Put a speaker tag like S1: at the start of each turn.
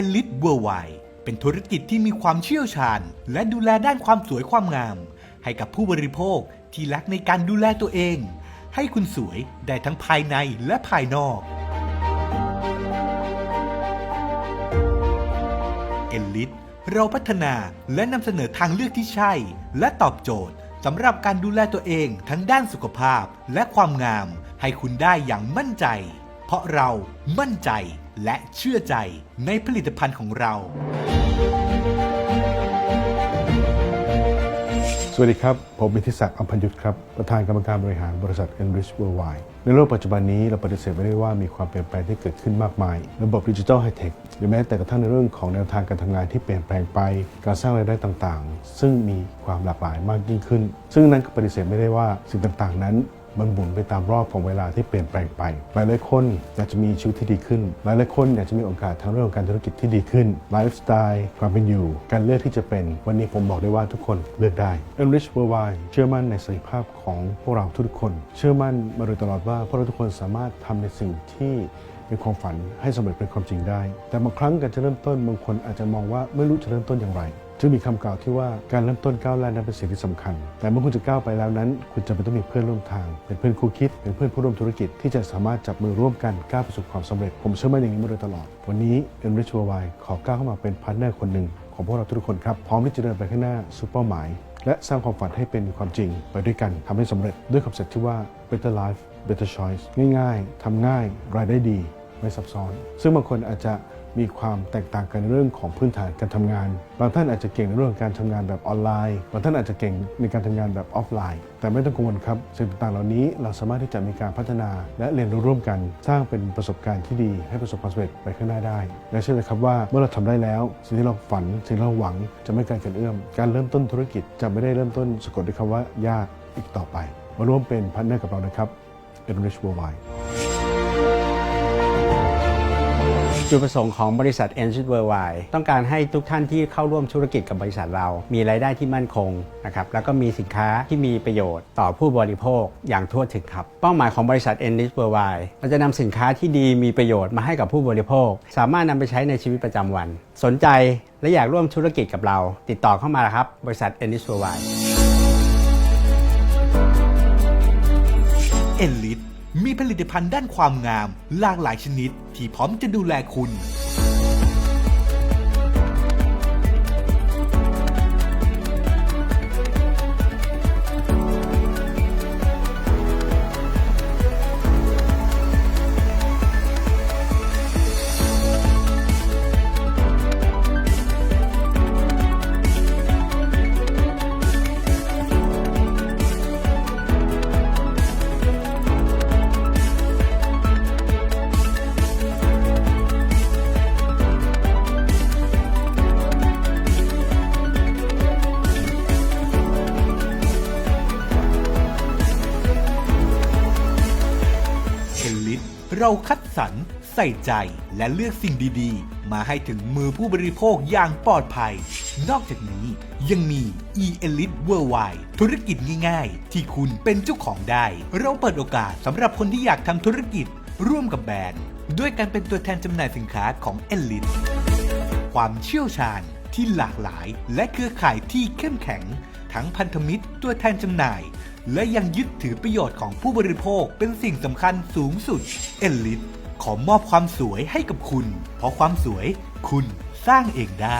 S1: Elite Worldwide เป็นธุรกิจที่มีความเชี่ยวชาญ และดูแลด้านความสวยความงาม ให้กับผู้บริโภคที่รักในการดูแลตัวเอง ให้คุณสวยได้ทั้งภายในและภายนอกเอลิทเราพัฒนาและนำเสนอทางเลือกที่ใช่ และตอบโจทย์สำหรับการดูแลตัวเองทั้งด้านสุขภาพและความงาม ให้คุณได้อย่างมั่นใจ ราะเรามั่นใจและเชื่อใจในผลิตภัณฑ์ของเรา
S2: สวัสดีครับ ผมมิทิศักดิ์อภัญยุทธครับ ประธานกรรมการบริหารบริษัท Enrich Worldwide ในโลกปัจจุบันนี้เราปฏิเสธไม่ได้ว่ามีความเปลี่ยนแปลงที่เกิดขึ้นมากมาย ระบบดิจิทัลไฮเทคหรือแม้แต่กระทั่งในเรื่องของแนวทางการทำงานที่เปลี่ยนแปลงไป การสร้างรายได้ต่างๆ ซึ่งมีความหลากหลายมากยิ่งขึ้น ซึ่งนั้นก็ปฏิเสธไม่ได้ว่าสิ่งต่างๆ นั้น มันหมุนไปตามรอบของเวลาที่เปลี่ยนแปลงไป หลายหลายคนอยากจะมีชีวิตที่ดีขึ้น หลายหลายคนอยากจะมีโอกาสทางเรื่องของการธุรกิจที่ดีขึ้น ไลฟ์สไตล์ความเป็นอยู่ การเลือกที่จะเป็น วันนี้ผมบอกได้ว่าทุกคนเลือกได้ Enrich Worldwide เชื่อมั่นในศักยภาพของพวกเราทุกคน เชื่อมั่นมาโดยตลอดว่าพวกเราทุกคนสามารถทำในสิ่งที่เป็นความฝันให้สำเร็จเป็นความจริงได้ แต่บางครั้งการจะเริ่มต้นบางคนอาจจะมองว่าไม่รู้จะเริ่มต้นอย่างไร จึงมีคำกล่าวที่ว่าการเริ่มต้นก้าวแรกนั้นเป็นสิ่งที่สำคัญ แต่เมื่อคุณจะก้าวไปแล้วนั้น คุณจะเป็นต้องมีเพื่อนร่วมทาง เป็นเพื่อนคู่คิด เป็นเพื่อนผู้ร่วมธุรกิจที่จะสามารถจับมือร่วมกันก้าวไปสู่ความสำเร็จ ผมเชื่อมั่นอย่างนี้มาโดยตลอด วันนี้ Enrich Worldwide ขอก้าวเข้ามาเป็นพาร์ทเนอร์คนหนึ่งของพวกเราทุกคนครับพร้อมที่จะเดินไปข้างหน้าสู่เป้าหมาย และสร้างความฝันให้เป็นความจริง ไปด้วยกันทำให้สำเร็จด้วยคอนเซ็ปต์ที่ว่า better life better choice ง่าย ๆทำง่าย รายได้ดี ไม่ซับซ้อน ซึ่งบางคนอาจจะ มีความแตกต่างกันเรื่องของพื้นฐานการทำงาน บางท่านอาจจะเก่งในเรื่องการทำงานแบบออนไลน์ บางท่านอาจจะเก่งในการทำงานแบบออฟไลน์ แต่ไม่ต้องกังวลครับ สิ่งต่างๆเหล่านี้เราสามารถที่จะมีการพัฒนา และเรียนรู้ร่วมกัน สร้างเป็นประสบการณ์ที่ดีให้ประสบความสำเร็จไปข้างหน้าได้ และเชื่อเลยครับว่าเมื่อเราทำได้แล้ว สิ่งที่เราฝัน สิ่งที่เราหวังจะไม่ไกลเกินเอื้อม การเริ่มต้นธุรกิจจะไม่ได้เริ่มต้นสะกดด้วยคำว่ายากอีกต่อไป มาร่วมเป็นพาร์ทเนอร์กับเรานะครับ Enrich Worldwide
S3: จุดประสงค์ของบริษัท e n s i t Worldwide ต้องการให้ทุกท่านที่เข้าร่วมธุรกิจกับบริษัทเรา มีรายได้ที่มั่นคงนะครับแล้วก็มีสินค้าที่มีประโยชน์ต่อผู้บริโภคอย่างทั่วถึงครับ เป้าหมายของบริษัท e n s i t Worldwide เราจะนำสินค้าที่ดีมีประโยชน์มาให้กับผู้บริโภค สามารถนำไปใช้ในชีวิตประจำวัน สนใจและอยากร่วมธุรกิจกับเรา ติดต่อเข้ามาครับ บริษัท e n s i t Worldwide
S1: เอลิท มีผลิตภัณฑ์ด้านความงามหลากหลายชนิด ที่พร้อมจะดูแลคุณ เราคัดสรรใส่ใจและเลือกสิ่งดีๆ มาให้ถึงมือผู้บริโภคอย่างปลอดภัย นอกจากนี้ยังมี e-elite worldwide ธุรกิจง่ายๆ ที่คุณเป็นเจ้าของได้ เราเปิดโอกาสสำหรับคนที่อยากทำธุรกิจร่วมกับแบรนด์ ด้วยการเป็นตัวแทนจำหน่ายสินค้าของ Elite ความเชี่ยวชาญที่หลากหลายและเครือข่ายที่เข้มแข็ง ทั้งพันธมิตรตัวแทนจำหน่าย และยังยึดถือประโยชน์ของผู้บริโภคเป็นสิ่งสำคัญสูงสุด เอลิทขอมอบความสวยให้กับคุณ เพราะความสวยคุณสร้างเองได้